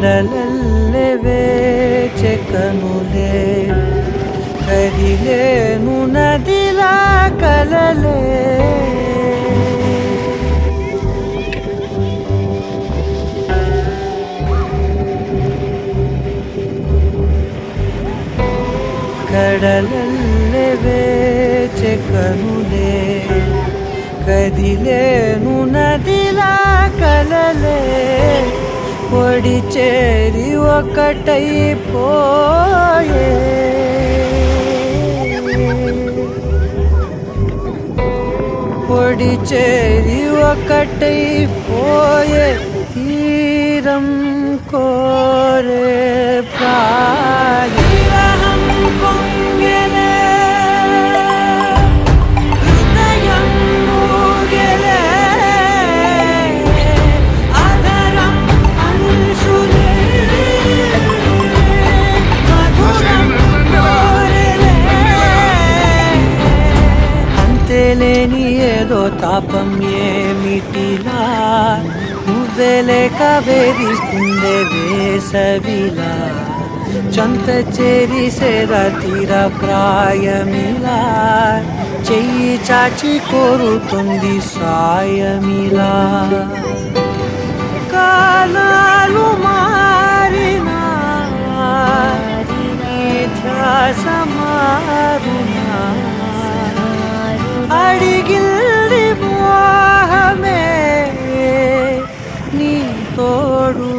కడలల్లె వేచె కనులే కదిలేను నదిలా కలలే. కడలల్లె వేచె కనులే కదిలేను నదిలా కలలే. పొడి చేరి ఒకటైపోయే. పొడి చేరి ఒకటైపోయే తీరం కోరే. తాపం ఏమిటిలా? నువ్వే లేక వేధిస్తుందే వేసవిలా. చంత చేరిసేదా తీర ప్రాయమిలా. చెయ్యి చాచి కోరుతుంది సాయమిలా. కాలాలు మారిన నీ ధ్యాస మారునా. అడిగిల్ది నీ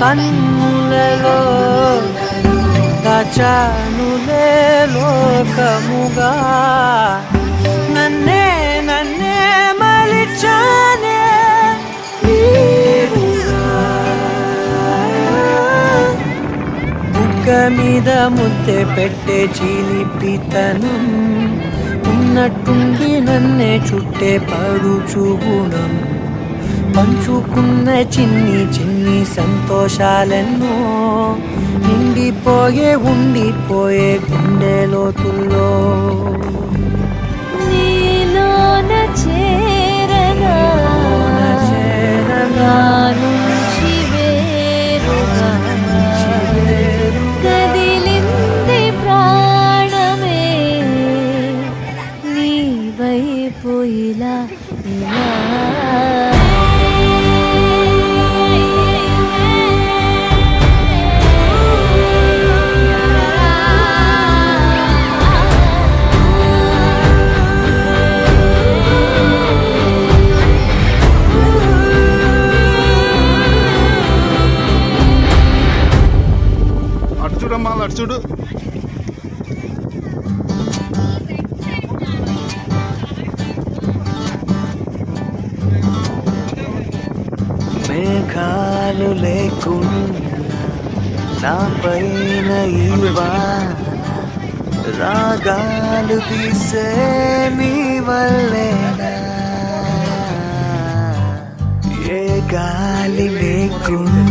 కన్నులలో దాచానులే లోకముగా నన్నే నన్నే మలిచానే నీవుగా. బుగ్గ మీద ముద్దె పెట్టే చిలిపితనం ఉన్నట్టుండి నన్నే చుట్టే పరుచు గుణం పంచుకున్న చిన్ని చిన్ని సంతోషాలెన్నో నిండిపోయే ఉండిపోయే గుండె లోతుల్లో. నీలోన చేరగా చేరగా. చూడు. మేఘాలు లేకుండా నా పైన రాగాలు తీసే నీ వల్లేనా ఏ గాలి లేకుండా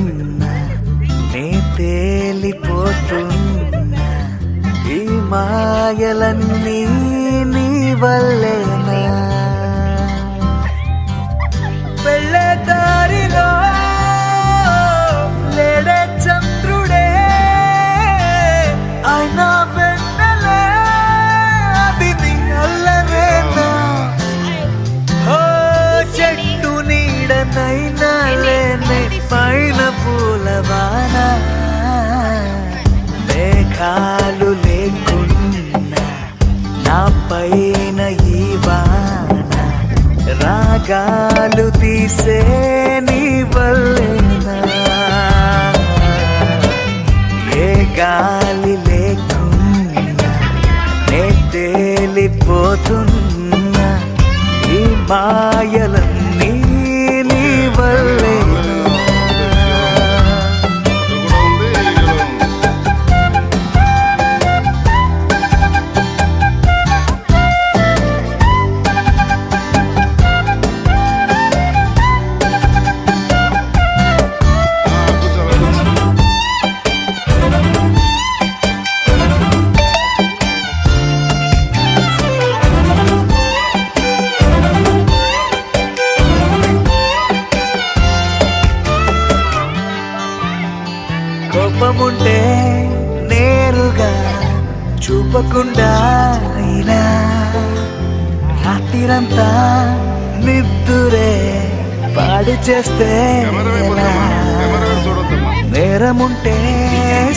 మాయలన్నీ నీ వల్లే రాగాలు తీసే నీ వల్లేనా ఏ గాలి లేకున్నా నే తేలిపోతున్నా ఈ మాయలన్నీ నీ వల్ల చూపకుండా అయినా రాత్రిరంతా నిద్దురే పాడు చేస్తే. నేరముంటే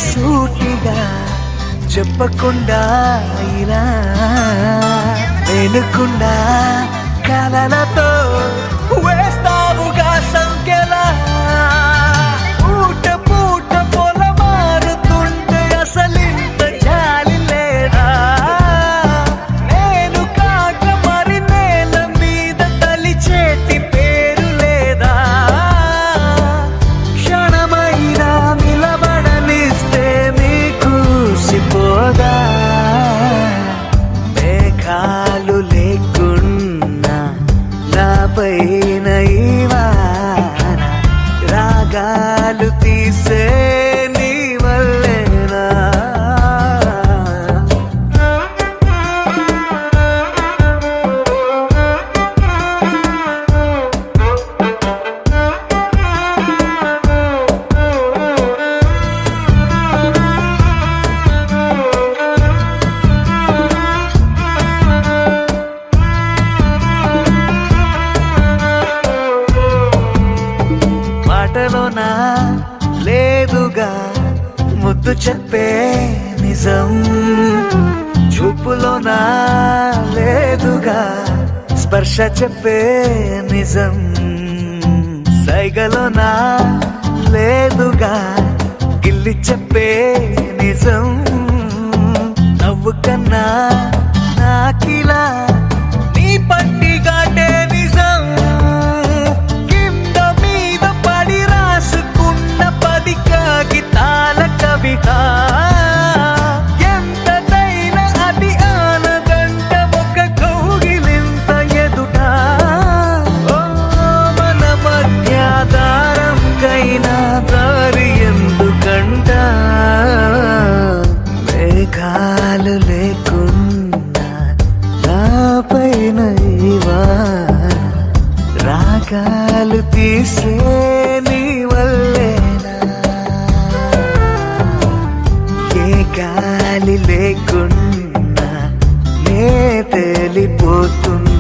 సూటిగా చెప్పకుండా అయినా వెనుకుండా కలలతో మాటలోనా? లేదుగా ముద్దు చెప్పే నిజం. చూపులోనా? లేదుగా స్పర్శ చెప్పే నిజం. సైగలోనా? లేదుగా గిల్లి చెప్పే నిజం. నవ్వు కన్నా నాకిలా గాలి లేకున్నా నే తేలిపోతున్నా.